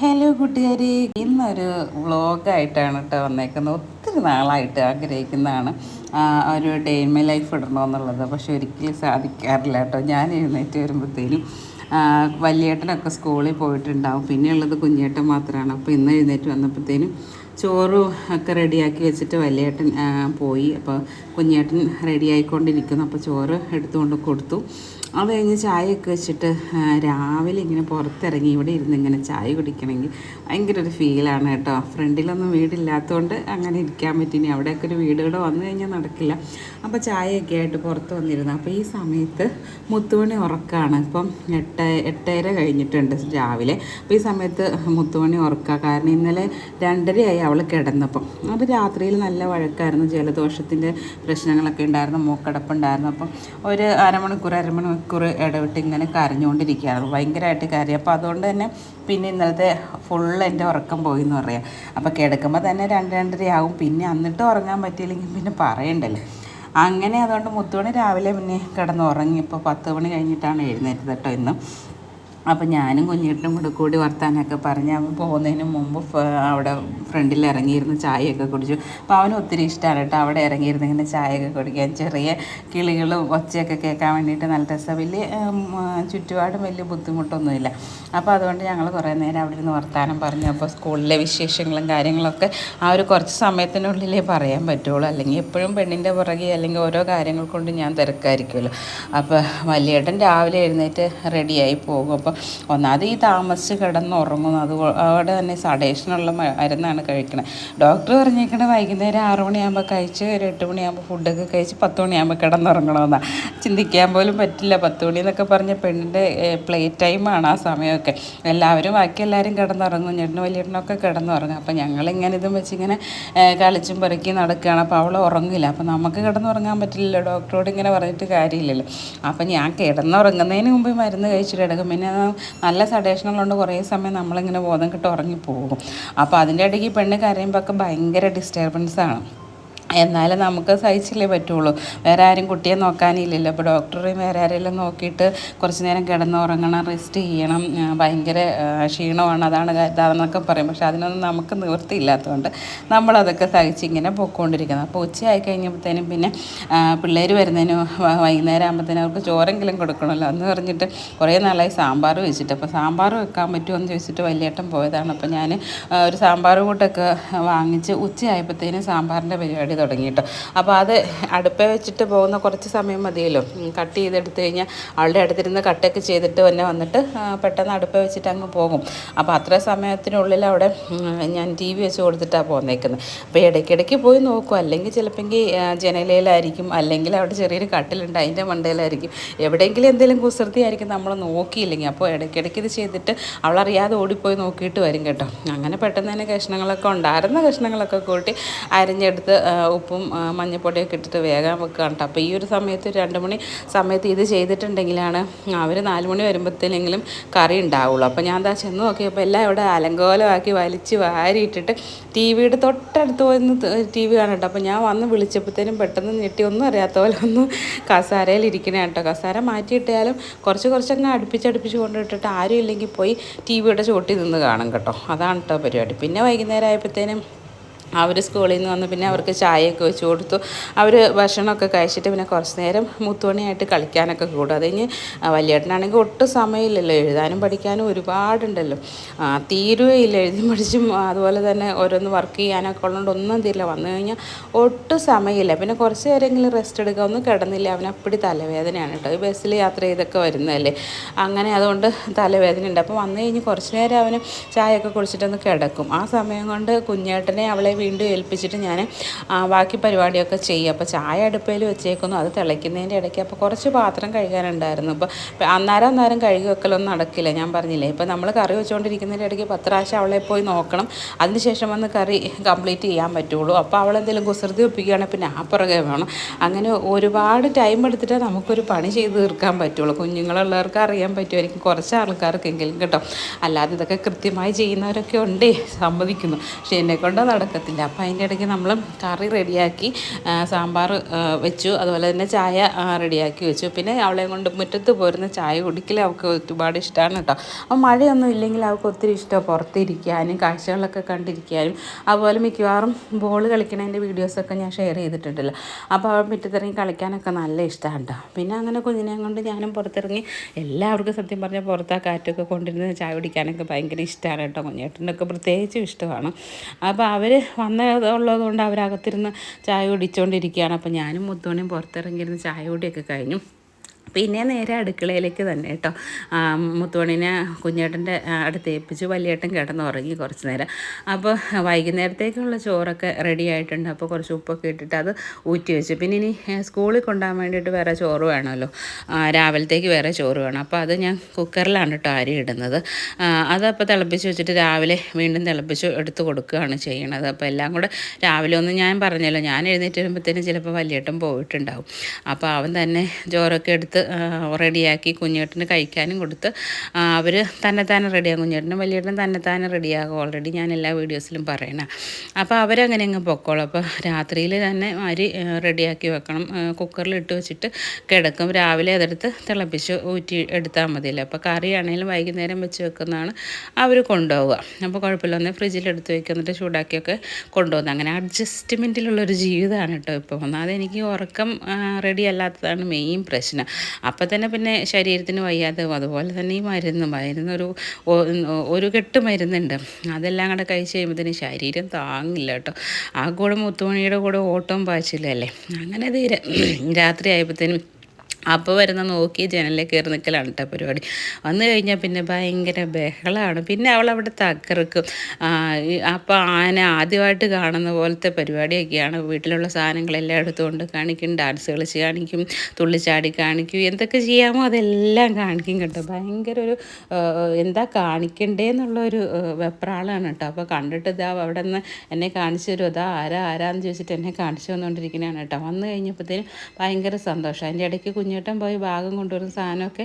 Hello കൂട്ടുകാരി ഇന്നൊരു വ്ളോഗായിട്ടാണ് കേട്ടോ വന്നേക്കുന്നത്. ഒത്തിരി നാളായിട്ട് ആഗ്രഹിക്കുന്നതാണ്. ഒരു ഡേ ഇൻ മൈ ലൈഫ് ഇടണമെന്നുള്ളത് പക്ഷെ ഒരിക്കലും സാധിക്കാറില്ല കേട്ടോ ഞാൻ എഴുന്നേറ്റ് വരുമ്പോഴത്തേനും വലിയേട്ടനൊക്കെ സ്കൂളിൽ പോയിട്ടുണ്ടാവും. പിന്നെയുള്ളത് കുഞ്ഞേട്ടൻ മാത്രമാണ് അപ്പോൾ ഇന്ന് എഴുന്നേറ്റ് വന്നപ്പോഴത്തേനും ചോറും ഒക്കെ റെഡിയാക്കി വെച്ചിട്ട് വലിയേട്ടൻ പോയി. അപ്പോൾ കുഞ്ഞേട്ടൻ റെഡി ആയിക്കൊണ്ടിരിക്കുന്നു അപ്പോൾ ചോറ് എടുത്തുകൊണ്ട് കൊടുത്തു. അത് കഴിഞ്ഞ് ചായയൊക്കെ വെച്ചിട്ട് രാവിലെ ഇങ്ങനെ പുറത്തിറങ്ങി ഇവിടെ ഇരുന്ന് ഇങ്ങനെ ചായ കുടിക്കണമെങ്കിൽ ഭയങ്കര ഒരു ഫീലാണ് കേട്ടോ. ഫ്രണ്ടിലൊന്നും വീടില്ലാത്തതുകൊണ്ട് അങ്ങനെ ഇരിക്കാൻ പറ്റിനി അവിടെയൊക്കെ ഒരു വീടുകൾ വന്നു കഴിഞ്ഞാൽ നടക്കില്ല. അപ്പോൾ ചായയൊക്കെ ആയിട്ട് പുറത്ത് വന്നിരുന്നു. അപ്പോൾ ഈ സമയത്ത് മുത്തുമണി ഉറക്കാണ്. ഇപ്പം എട്ട് എട്ടര കഴിഞ്ഞിട്ടുണ്ട് രാവിലെ. അപ്പോൾ ഈ സമയത്ത് മുത്തുമണി ഉറക്കുക. കാരണം ഇന്നലെ രണ്ടരയായി അവൾ കിടന്നപ്പം. അത് രാത്രിയിൽ നല്ല വഴക്കായിരുന്നു. ജലദോഷത്തിന്റെ പ്രശ്നങ്ങളൊക്കെ ഉണ്ടായിരുന്നു. മൂക്കടപ്പുണ്ടായിരുന്നു. അപ്പം ഒരു അരമണിക്കൂർ അരമണിക്കൂർ ഇടവിട്ട് ഇങ്ങനെ കരഞ്ഞുകൊണ്ടിരിക്കുകയാണ്. ഭയങ്കരമായിട്ട് കരയും. അപ്പോൾ അതുകൊണ്ട് തന്നെ പിന്നെ ഇന്നലത്തെ ഫുൾ എന്റെ ഉറക്കം പോയി എന്ന് പറയാം. അപ്പോൾ കിടക്കുമ്പോൾ തന്നെ രണ്ട് രണ്ടരയാവും. പിന്നെ അന്നിട്ട് ഉറങ്ങാൻ പറ്റിയില്ലെങ്കിൽ പിന്നെ പറയണ്ടല്ലോ. അങ്ങനെ അതുകൊണ്ട് മുത്തുമണി രാവിലെ പിന്നെ കിടന്ന് ഉറങ്ങി. ഇപ്പോൾ പത്ത് മണി കഴിഞ്ഞിട്ടാണ് എഴുന്നേറ്റത് കേട്ടോ ഇന്ന്. അപ്പം ഞാനും കുഞ്ഞിട്ടും കൂടെ കൂടി വർത്താനൊക്കെ പറഞ്ഞ് അവൻ പോകുന്നതിന് മുമ്പ് അവിടെ ഫ്രണ്ടിൽ ഇറങ്ങിയിരുന്ന് ചായയൊക്കെ കുടിച്ചു. അപ്പോൾ അവന് ഒത്തിരി ഇഷ്ടമാണ് കേട്ടോ അവിടെ ഇറങ്ങിയിരുന്ന് ഇങ്ങനെ ചായയൊക്കെ കുടിക്കാൻ. ചെറിയ കിളികളും ഒച്ചയൊക്കെ കേൾക്കാൻ വേണ്ടിയിട്ട് നല്ല രസം. വലിയ ചുറ്റുപാടും വലിയ ബുദ്ധിമുട്ടൊന്നുമില്ല. അപ്പോൾ അതുകൊണ്ട് ഞങ്ങൾ കുറേ നേരം അവിടെ ഇരുന്ന് വർത്താനം പറഞ്ഞു. അപ്പോൾ സ്കൂളിലെ വിശേഷങ്ങളും കാര്യങ്ങളൊക്കെ ആ ഒരു കുറച്ച് സമയത്തിനുള്ളിലേ പറയാൻ പറ്റുള്ളൂ. അല്ലെങ്കിൽ എപ്പോഴും പെണ്ണിന്റെ പുറകെ അല്ലെങ്കിൽ ഓരോ കാര്യങ്ങൾ കൊണ്ട് ഞാൻ തിരക്കായിരിക്കുമല്ലോ. അപ്പോൾ വലിയേട്ടൻ രാവിലെ എഴുന്നേറ്റ് റെഡിയായി പോകും. അപ്പോൾ ഒന്നാമത് ഈ താമസിച്ച് കിടന്നുറങ്ങുന്നു. അവിടെ തന്നെ സഡേഷനുള്ള മരുന്നാണ് കഴിക്കുന്നത് ഡോക്ടർ പറഞ്ഞേക്കണ വൈകുന്നേരം ആറു മണിയാകുമ്പോൾ കഴിച്ച് ഒരു എട്ട് മണിയാകുമ്പോൾ ഫുഡൊക്കെ കഴിച്ച് പത്ത് മണിയാകുമ്പോൾ കിടന്നുറങ്ങണമെന്നാണ് ചിന്തിക്കാൻ പോലും പറ്റില്ല. പത്ത് മണി എന്നൊക്കെ പറഞ്ഞ പെണ്ണിന്റെ പ്ലേ ടൈമാണ് ആ സമയമൊക്കെ. എല്ലാവരും ബാക്കി എല്ലാവരും കിടന്നുറങ്ങും. ഞെട്ടനും വലിയേട്ടനൊക്കെ കിടന്നുറങ്ങും. അപ്പോൾ ഞങ്ങളിങ്ങനെ ഇതും വെച്ച് ഇങ്ങനെ കളിച്ചും പെറുക്കി നടക്കുകയാണ് അപ്പോൾ അവൾ ഉറങ്ങില്ല. അപ്പോൾ നമുക്ക് കിടന്നുറങ്ങാൻ പറ്റില്ലല്ലോ. ഡോക്ടറോട് ഇങ്ങനെ പറഞ്ഞിട്ട് കാര്യമില്ലല്ലോ. അപ്പോൾ ഞാൻ കിടന്നുറങ്ങുന്നതിന് മുമ്പ് മരുന്ന് കഴിച്ചിട്ട് കിടക്കും. പിന്നെ നല്ല സഡേഷനുള്ളതുകൊണ്ട് കുറേ സമയം നമ്മളിങ്ങനെ ബോധം കിട്ട് ഉറങ്ങിപ്പോകും. അപ്പോൾ അതിന്റെ ഇടയ്ക്ക് പെണ്ണ് കരയുമ്പോൾ ഒക്കെ ഭയങ്കര ഡിസ്റ്റർബൻസ് ആണ്. എന്നാലും നമുക്ക് സഹിച്ചില്ലേ പറ്റുള്ളൂ. വേറെ ആരും കുട്ടിയെ നോക്കാനില്ലല്ലോ. അപ്പോൾ ഡോക്ടർ വേറെ ആരെല്ലാം നോക്കിയിട്ട് കുറച്ച് നേരം കിടന്നുറങ്ങണം റെസ്റ്റ് ചെയ്യണം ഭയങ്കര ക്ഷീണമാണ്. അതാണ് ഇതാണെന്നൊക്കെ പറയും. പക്ഷെ അതിനൊന്നും നമുക്ക് നിവൃത്തിയില്ലാത്തതുകൊണ്ട് നമ്മളതൊക്കെ സഹിച്ചിങ്ങനെ പൊയ്ക്കൊണ്ടിരിക്കുന്നത് അപ്പോൾ ഉച്ചയായി കഴിഞ്ഞപ്പോഴത്തേനും പിന്നെ പിള്ളേർ വരുന്നതിന് വൈകുന്നേരം ആകുമ്പോഴത്തേനും അവർക്ക് ചോറെങ്കിലും കൊടുക്കണമല്ലോ. എന്ന് പറഞ്ഞിട്ട് കുറേ നാളായി സാമ്പാർ വെച്ചിട്ട്. അപ്പോൾ സാമ്പാർ വെക്കാൻ പറ്റുമോ എന്ന് ചോദിച്ചിട്ട് വലിയേട്ടൻ പോയതാണ്. അപ്പോൾ ഞാൻ ഒരു സാമ്പാർ കൂട്ടൊക്കെ വാങ്ങിച്ച് ഉച്ചയായപ്പോഴത്തേനും സാമ്പാറിന്റെ പരിപാടി തുടങ്ങി കേട്ടോ അപ്പോൾ അത് അടുപ്പേ വെച്ചിട്ട് പോകുന്ന കുറച്ച് സമയം മതിയല്ലോ. കട്ട് ചെയ്തെടുത്ത് കഴിഞ്ഞാൽ ആളുടെ അടുത്തിരുന്ന് കട്ടൊക്കെ ചെയ്തിട്ട് തന്നെ വന്നിട്ട് പെട്ടെന്ന് അടുപ്പേ വെച്ചിട്ട് അങ്ങ് പോകും. അപ്പോൾ അത്ര സമയത്തിനുള്ളിൽ അവിടെ ഞാൻ ടി വി വെച്ച് കൊടുത്തിട്ടാണ് പോന്നേക്കുന്നത് അപ്പോൾ ഇടയ്ക്കിടയ്ക്ക് പോയി നോക്കും. അല്ലെങ്കിൽ ചിലപ്പോൾ ജനലയിലായിരിക്കും. അല്ലെങ്കിൽ അവിടെ ചെറിയൊരു കട്ടിലുണ്ട് അതിന്റെ മണ്ടയിലായിരിക്കും. എവിടെയെങ്കിലും എന്തെങ്കിലും കുസൃതി ആയിരിക്കും നമ്മൾ നോക്കിയില്ലെങ്കിൽ. അപ്പോൾ ഇടയ്ക്കിടയ്ക്ക് ഇത് ചെയ്തിട്ട് അവളറിയാതെ ഓടിപ്പോയി നോക്കിയിട്ട് വരും കേട്ടോ. അങ്ങനെ പെട്ടെന്ന് തന്നെ കഷ്ണങ്ങളൊക്കെ ഉണ്ടായിരുന്ന കഷ്ണങ്ങളൊക്കെ കൂട്ടി അരിഞ്ഞെടുത്ത് ഉപ്പും മഞ്ഞപ്പൊടിയൊക്കെ ഇട്ടിട്ട് വേഗം വെക്കുകയാണ് കേട്ടോ അപ്പോൾ ഈ ഒരു സമയത്ത് രണ്ട് മണി സമയത്ത് ഇത് ചെയ്തിട്ടുണ്ടെങ്കിലാണ് അവർ നാല് മണി വരുമ്പോഴത്തേനെങ്കിലും കറി ഉണ്ടാവുള്ളൂ. അപ്പോൾ ഞാൻ എന്താ ചെന്ന് നോക്കിയപ്പോൾ എല്ലാം ഇവിടെ അലങ്കോലമാക്കി വലിച്ച് വാരിയിട്ടിട്ട് ടി വിയുടെ തൊട്ടടുത്ത് വന്ന് ടി വി കാണട്ടോ അപ്പോൾ ഞാൻ വന്ന് വിളിച്ചപ്പോഴത്തേനും പെട്ടെന്ന് ഞെട്ടി ഒന്നും അറിയാത്ത പോലെ ഒന്ന് കസാരയിൽ ഇരിക്കണേ കേട്ടോ കസാര മാറ്റിയിട്ടാലും കുറച്ച് കുറച്ചങ്ങ് അടുപ്പിച്ചടുപ്പിച്ച് കൊണ്ടിട്ടിട്ട് ആരും ഇല്ലെങ്കിൽ പോയി ടി വിയുടെ ചോട്ടിൽ നിന്ന് കാണും കേട്ടോ. അതാണ് കേട്ടോ പരിപാടി. പിന്നെ വൈകുന്നേരം ആയപ്പോഴത്തേനും അവർ സ്കൂളിൽ നിന്ന് വന്ന് പിന്നെ അവർക്ക് ചായയൊക്കെ വെച്ച് കൊടുത്തു. അവർ ഭക്ഷണമൊക്കെ കഴിച്ചിട്ട് പിന്നെ കുറച്ച് നേരം മുത്തുമണിയായിട്ട് കളിക്കാനൊക്കെ കൂടും. അത് കഴിഞ്ഞ് വലിയേട്ടനാണെങ്കിൽ ഒട്ടും സമയമില്ലല്ലോ. എഴുതാനും പഠിക്കാനും ഒരുപാടുണ്ടല്ലോ. തീരുകയില്ല എഴുതി പഠിച്ചും അതുപോലെ തന്നെ ഓരോന്ന് വർക്ക് ചെയ്യാനൊക്കെ ഉള്ളതുകൊണ്ട് ഒന്നും തീരില്ല വന്നു കഴിഞ്ഞാൽ ഒട്ടും സമയമില്ല. പിന്നെ കുറച്ച് നേരമെങ്കിലും റെസ്റ്റ് എടുക്കുക. ഒന്നും കിടന്നില്ല. അവന് അപ്പടി തലവേദനയാണ് കേട്ടോ. ഈ ബസ്സിൽ യാത്ര ചെയ്തൊക്കെ വരുന്നതല്ലേ. അങ്ങനെ അതുകൊണ്ട് തലവേദന ഉണ്ട് അപ്പോൾ വന്നു കഴിഞ്ഞ് കുറച്ച് നേരം അവന് ചായയൊക്കെ കുടിച്ചിട്ടൊന്ന് കിടക്കും. ആ സമയം കൊണ്ട് കുഞ്ഞേട്ടനെ അവളെ വീണ്ടും ഏൽപ്പിച്ചിട്ട് ഞാൻ ബാക്കി പരിപാടിയൊക്കെ ചെയ്യും. അപ്പോൾ ചായ അടുപ്പയിൽ വെച്ചേക്കുന്നു. അത് തിളയ്ക്കുന്നതിന്റെ ഇടയ്ക്ക് അപ്പോൾ കുറച്ച് പാത്രം കഴുകാനുണ്ടായിരുന്നു. അപ്പോൾ അന്നേരം അന്നേരം കഴുകി വെക്കലൊന്നും നടക്കില്ല. ഞാൻ പറഞ്ഞില്ലേ ഇപ്പോൾ നമ്മൾ കറി വെച്ചുകൊണ്ടിരിക്കുന്നതിന്റെ ഇടയ്ക്ക് പത്ത് പ്രാവശ്യം അവളെ പോയി നോക്കണം. അതിനുശേഷം വന്ന് കറി കംപ്ലീറ്റ് ചെയ്യാൻ പറ്റുള്ളൂ. അപ്പോൾ അവളെന്തെങ്കിലും കുസൃതി ഒപ്പിക്കുകയാണെങ്കിൽ പിന്നെ ആ പുറകെ വേണം. അങ്ങനെ ഒരുപാട് ടൈം എടുത്തിട്ടേ നമുക്കൊരു പണി ചെയ്ത് തീർക്കാൻ പറ്റുള്ളൂ. കുഞ്ഞുങ്ങളുള്ളവർക്ക് അറിയാൻ പറ്റുമായിരിക്കും. കുറച്ച് ആൾക്കാർക്കെങ്കിലും കേട്ടോ. അല്ലാതെ ഇതൊക്കെ കൃത്യമായി ചെയ്യുന്നവരൊക്കെ ഉണ്ടേ സമ്മതിക്കുന്നു. പക്ഷേ എന്നെക്കൊണ്ട് നടക്കത്തില്ല. പറ്റില്ല അപ്പോൾ അതിന്റെ ഇടയ്ക്ക് നമ്മൾ കറി റെഡിയാക്കി സാമ്പാർ വെച്ചു. അതുപോലെ തന്നെ ചായ റെഡിയാക്കി വെച്ചു. പിന്നെ അവളെ കൊണ്ട് മുറ്റത്ത് പോരുന്ന ചായ കുടിക്കൽ അവൾക്ക് ഒരുപാട് ഇഷ്ടമാണ് കേട്ടോ. അപ്പോൾ മഴയൊന്നും ഇല്ലെങ്കിൽ അവൾക്ക് ഒത്തിരി ഇഷ്ടമാണ് പുറത്തിരിക്കാനും കാഴ്ചകളൊക്കെ കണ്ടിരിക്കാനും. അതുപോലെ മിക്കവാറും ബോൾ കളിക്കണതിന്റെ വീഡിയോസൊക്കെ ഞാൻ ഷെയർ ചെയ്തിട്ടുണ്ടല്ലോ. അപ്പോൾ അവൾ മുറ്റത്തിറങ്ങി കളിക്കാനൊക്കെ നല്ല ഇഷ്ടമാണ് കേട്ടോ. പിന്നെ അങ്ങനെ കുഞ്ഞിനെ കൊണ്ട് ഞാനും പുറത്തിറങ്ങി എല്ലാവർക്കും സത്യം പറഞ്ഞാൽ പുറത്ത് ആ കാറ്റൊക്കെ കൊണ്ടിരുന്ന് ചായ കുടിക്കാനൊക്കെ ഭയങ്കര ഇഷ്ടമാണ് കേട്ടോ കുഞ്ഞേട്ടനൊക്കെ. പ്രത്യേകിച്ചും ഇഷ്ടമാണ്. അപ്പോൾ അവർ വന്നുള്ളത് കൊണ്ട് അവരകത്തിരുന്ന് ചായ കുടിച്ചുകൊണ്ടിരിക്കുകയാണ് അപ്പോൾ ഞാനും മുത്തോണിയും പുറത്തിറങ്ങിയിരുന്ന് ചായ കുടിയൊക്കെ കഴിഞ്ഞു. പിന്നെ നേരെ അടുക്കളയിലേക്ക് തന്നെ കേട്ടോ. മുത്തോണിനെ കുഞ്ഞേട്ടന്റെ അടുത്ത് ഏൽപ്പിച്ച് വലിയേട്ടൻ കിടന്ന് ഉറങ്ങി കുറച്ച് നേരം. അപ്പോൾ വൈകുന്നേരത്തേക്കുള്ള ചോറൊക്കെ റെഡി ആയിട്ടുണ്ട്. അപ്പോൾ കുറച്ച് ഉപ്പൊക്കെ ഇട്ടിട്ട് അത് ഊറ്റി വെച്ചു. പിന്നെ ഇനി സ്കൂളിൽ കൊണ്ടുപോകാൻ വേണ്ടിയിട്ട് വേറെ ചോറ് വേണമല്ലോ. രാവിലത്തേക്ക് വേറെ ചോറ് വേണം. അപ്പോൾ അത് ഞാൻ കുക്കറിലാണ് കേട്ടോ അരി ഇടുന്നത്. അതപ്പോൾ തിളപ്പിച്ച് വെച്ചിട്ട് രാവിലെ വീണ്ടും തിളപ്പിച്ച് എടുത്ത് കൊടുക്കുകയാണ് ചെയ്യണത്. അപ്പോൾ എല്ലാം കൂടെ രാവിലെ ഒന്ന് ഞാൻ പറഞ്ഞല്ലോ ഞാൻ എഴുന്നേറ്റ് വരുമ്പോഴത്തേനും ചിലപ്പോൾ വലിയേട്ടൻ പോയിട്ടുണ്ടാവും. അപ്പോൾ അവൻ തന്നെ ചോറൊക്കെ എടുത്ത് റെഡിയാക്കി കുഞ്ഞേട്ടന് കഴിക്കാനും കൊടുത്ത്. അവർ തന്നെ തന്നെ റെഡിയാകും. കുഞ്ഞേട്ടനും വലിയേട്ടനും തന്നെ തന്നെ റെഡിയാകും. ഓൾറെഡി ഞാൻ എല്ലാ വീഡിയോസിലും പറയണം. അപ്പോൾ അവരങ്ങനെ അങ്ങ് പൊക്കോളും. അപ്പോൾ രാത്രിയിൽ തന്നെ അരി റെഡിയാക്കി വെക്കണം. കുക്കറിൽ ഇട്ട് വെച്ചിട്ട് കിടക്കും. രാവിലെ അതെടുത്ത് തിളപ്പിച്ച് ഊറ്റി എടുത്താൽ മതിയല്ലോ. അപ്പോൾ കറിയാണെങ്കിലും വൈകുന്നേരം വെച്ച് വെക്കുന്നതാണ് അവർ കൊണ്ടുപോവുക. അപ്പോൾ കുഴപ്പമില്ല ഒന്ന് ഫ്രിഡ്ജിലെടുത്ത് വെക്കുക എന്നിട്ട് ചൂടാക്കിയൊക്കെ കൊണ്ടുപോകുന്നത് അങ്ങനെ അഡ്ജസ്റ്റ്മെന്റിലുള്ളൊരു ജീവിതമാണ് കേട്ടോ ഇപ്പോൾ ഒന്നാമത് എനിക്ക് ഉറക്കം റെഡി അല്ലാത്തതാണ് മെയിൻ പ്രശ്നം. അപ്പം തന്നെ പിന്നെ ശരീരത്തിന് വയ്യാതെ അതുപോലെ തന്നെ ഈ മരുന്ന് മരുന്നൊരു ഒരു കെട്ട് മരുന്നുണ്ട്. അതെല്ലാം കൂടെ കഴിച്ച് കഴിയുമ്പോഴത്തേന് ശരീരം താങ്ങില്ല കേട്ടോ. ആ കൂടെ മുത്തുമണിയുടെ കൂടെ ഓട്ടവും പാച്ചിലല്ലേ അങ്ങനെ തീരെ രാത്രി ആയപ്പോഴത്തേനും അപ്പോൾ വരുന്ന നോക്കി ജനലിൽ കയറി നിൽക്കലാണ് കേട്ടോ പരിപാടി. വന്നു കഴിഞ്ഞാൽ പിന്നെ ഭയങ്കര ബഹളമാണ് പിന്നെ അവൾ അവിടെ തകർക്കും അപ്പോൾ ആന ആദ്യമായിട്ട് കാണുന്ന പോലത്തെ പരിപാടിയൊക്കെയാണ്. വീട്ടിലുള്ള സാധനങ്ങളെല്ലാം എടുത്തുകൊണ്ട് കാണിക്കും ഡാൻസ് കളിച്ച് കാണിക്കും തുള്ളിച്ചാടി കാണിക്കും എന്തൊക്കെ ചെയ്യാമോ അതെല്ലാം കാണിക്കും കേട്ടോ. ഭയങ്കര ഒരു എന്താ കാണിക്കണ്ടേ ഒരു വെപ്രാളാണ് കേട്ടോ അപ്പോൾ കണ്ടിട്ട് ഇതാ അവിടെ നിന്ന് എന്നെ കാണിച്ചു തരും അതാ ആരാ ആരാന്ന് ചോദിച്ചിട്ട് എന്നെ കാണിച്ചു വന്നുകൊണ്ടിരിക്കുന്നതാണ് കേട്ടോ വന്നു കഴിഞ്ഞപ്പോഴത്തേനും ഭയങ്കര സന്തോഷം. അതിന്റെ ഇടയ്ക്ക് കുഞ്ഞേട്ടൻ പോയി ഭാഗം കൊണ്ടുവരുന്ന സാധനമൊക്കെ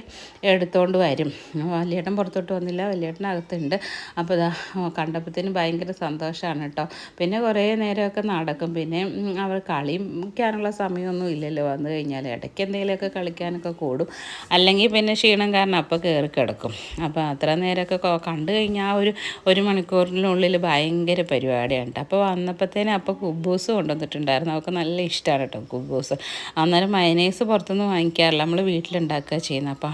എടുത്തുകൊണ്ട് വരും. വലിയേട്ടൻ പുറത്തോട്ട് വന്നില്ല. വലിയേട്ടൻ അകത്തുണ്ട്. അപ്പോൾ ഇതാ കണ്ടപ്പോഴത്തേനും ഭയങ്കര സന്തോഷമാണ് കേട്ടോ പിന്നെ കുറേ നേരമൊക്കെ നടക്കും. പിന്നെ അവർ കളിക്കാനുള്ള സമയമൊന്നും ഇല്ലല്ലോ. വന്നു കഴിഞ്ഞാൽ ഇടയ്ക്ക് എന്തെങ്കിലുമൊക്കെ കളിക്കാനൊക്കെ കൂടും. അല്ലെങ്കിൽ പിന്നെ ക്ഷീണം കാരണം അപ്പോൾ കയറി കിടക്കും. അപ്പോൾ അത്ര നേരമൊക്കെ കണ്ടു കഴിഞ്ഞാൽ ആ ഒരു ഒരു മണിക്കൂറിനുള്ളിൽ ഭയങ്കര പരിപാടിയാണ് കേട്ടോ അപ്പോൾ വന്നപ്പോഴത്തേനും അപ്പോൾ കുബൂസ് കൊണ്ടുവന്നിട്ടുണ്ടായിരുന്നു. അവൾക്ക് നല്ല ഇഷ്ടമാണ് കേട്ടോ കുബൂസ്. അന്നേരം മയനൈസ് പുറത്തുനിന്ന് വാങ്ങിക്കാറില്ല നമ്മൾ വീട്ടിലുണ്ടാക്കുക ചെയ്യുന്നത്. അപ്പം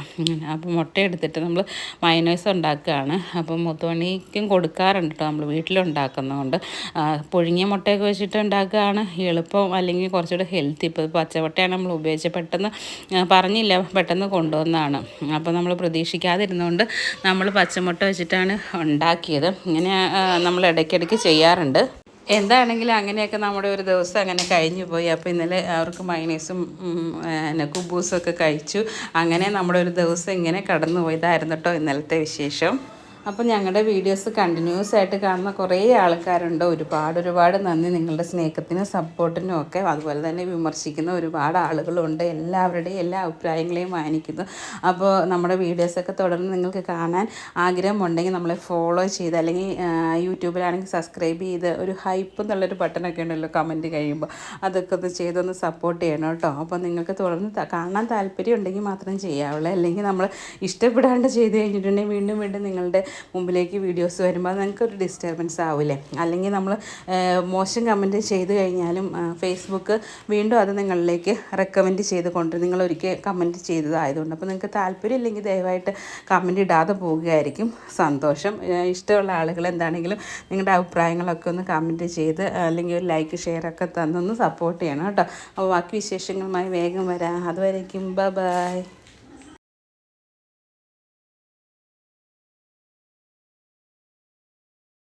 അപ്പോൾ മുട്ട എടുത്തിട്ട് നമ്മൾ മയനോസ് ഉണ്ടാക്കുകയാണ്. അപ്പം മുത്തുമണിക്കും കൊടുക്കാറുണ്ട് കേട്ടോ നമ്മൾ വീട്ടിലുണ്ടാക്കുന്നതുകൊണ്ട് പുഴുങ്ങിയ മുട്ടയൊക്കെ വെച്ചിട്ട് ഉണ്ടാക്കുകയാണ്. എളുപ്പം അല്ലെങ്കിൽ കുറച്ചുകൂടെ ഹെൽത്തി. ഇപ്പോൾ പച്ചമുട്ടയാണ് നമ്മൾ ഉപയോഗിച്ച് പെട്ടെന്ന് പറഞ്ഞില്ല. പെട്ടെന്ന് കൊണ്ടുവന്നതാണ്. അപ്പോൾ നമ്മൾ പ്രതീക്ഷിക്കാതിരുന്നുകൊണ്ട് നമ്മൾ പച്ചമുട്ട വെച്ചിട്ടാണ് ഉണ്ടാക്കിയത്. ഇങ്ങനെ നമ്മൾ ഇടയ്ക്കിടയ്ക്ക് ചെയ്യാറുണ്ട്. എന്താണെങ്കിലും അങ്ങനെയൊക്കെ നമ്മുടെ ഒരു ദിവസം അങ്ങനെ കഴിഞ്ഞു പോയി. അപ്പോൾ ഇന്നലെ അവർക്ക് മൈനീസും പിന്നെ കുബൂസും ഒക്കെ കഴിച്ചു. അങ്ങനെ നമ്മുടെ ഒരു ദിവസം ഇങ്ങനെ കടന്നു പോയതായിരുന്നു കേട്ടോ ഇന്നലത്തെ വിശേഷം. അപ്പോൾ ഞങ്ങളുടെ വീഡിയോസ് കണ്ടിന്യൂസ് ആയിട്ട് കാണുന്ന കുറേ ആൾക്കാരുണ്ട്. ഒരുപാട് ഒരുപാട് നന്ദി. നിങ്ങളുടെ സ്നേഹത്തിനും സപ്പോർട്ടിനും ഒക്കെ. അതുപോലെ തന്നെ വിമർശിക്കുന്ന ഒരുപാട് ആളുകളുണ്ട്. എല്ലാവരുടെയും എല്ലാ അഭിപ്രായങ്ങളെയും മാനിക്കുന്നു. അപ്പോൾ നമ്മുടെ വീഡിയോസൊക്കെ തുടർന്ന് നിങ്ങൾക്ക് കാണാൻ ആഗ്രഹമുണ്ടെങ്കിൽ നമ്മളെ ഫോളോ ചെയ്ത് അല്ലെങ്കിൽ യൂട്യൂബിലാണെങ്കിൽ സബ്സ്ക്രൈബ് ചെയ്ത് ഒരു ഹൈപ്പ് എന്നുള്ളൊരു ബട്ടണൊക്കെ ഉണ്ടല്ലോ കമന്റ് കഴിയുമ്പോൾ അതൊക്കെ ഒന്ന് ചെയ്തൊന്ന് സപ്പോർട്ട് ചെയ്യണം കേട്ടോ. അപ്പോൾ നിങ്ങൾക്ക് തുടർന്ന് കാണാൻ താല്പര്യം ഉണ്ടെങ്കിൽ മാത്രം ചെയ്യാവുള്ളൂ. അല്ലെങ്കിൽ നമ്മൾ ഇഷ്ടപ്പെടാണ്ട് ചെയ്ത് കഴിഞ്ഞിട്ടുണ്ടെങ്കിൽ വീണ്ടും വീണ്ടും നിങ്ങളുടെ മുമ്പിലേക്ക് വീഡിയോസ് വരുമ്പോൾ നിങ്ങൾക്കൊരു ഡിസ്റ്റർബൻസ് ആവില്ലേ? അല്ലെങ്കിൽ നമ്മൾ മോശം കമന്റ് ചെയ്ത് കഴിഞ്ഞാലും ഫേസ്ബുക്ക് വീണ്ടും അത് നിങ്ങളിലേക്ക് റെക്കമെൻഡ് ചെയ്ത് കൊണ്ട് നിങ്ങൾ ഒരിക്കൽ കമന്റ് ചെയ്തതായതുകൊണ്ട്. അപ്പോൾ നിങ്ങൾക്ക് താല്പര്യം ഇല്ലെങ്കിൽ ദയവായിട്ട് കമന്റ് ഇടാതെ പോവുകയായിരിക്കും സന്തോഷം. ഇഷ്ടമുള്ള ആളുകൾ എന്താണെങ്കിലും നിങ്ങളുടെ അഭിപ്രായങ്ങളൊക്കെ ഒന്ന് കമന്റ് ചെയ്ത് അല്ലെങ്കിൽ ഒരു ലൈക്ക് ഷെയർ ഒക്കെ തന്നൊന്ന് സപ്പോർട്ട് ചെയ്യണം കേട്ടോ. അപ്പോൾ ബാക്കി വിശേഷങ്ങളുമായി വേഗം വരാം. അതുവരേക്കും ബൈ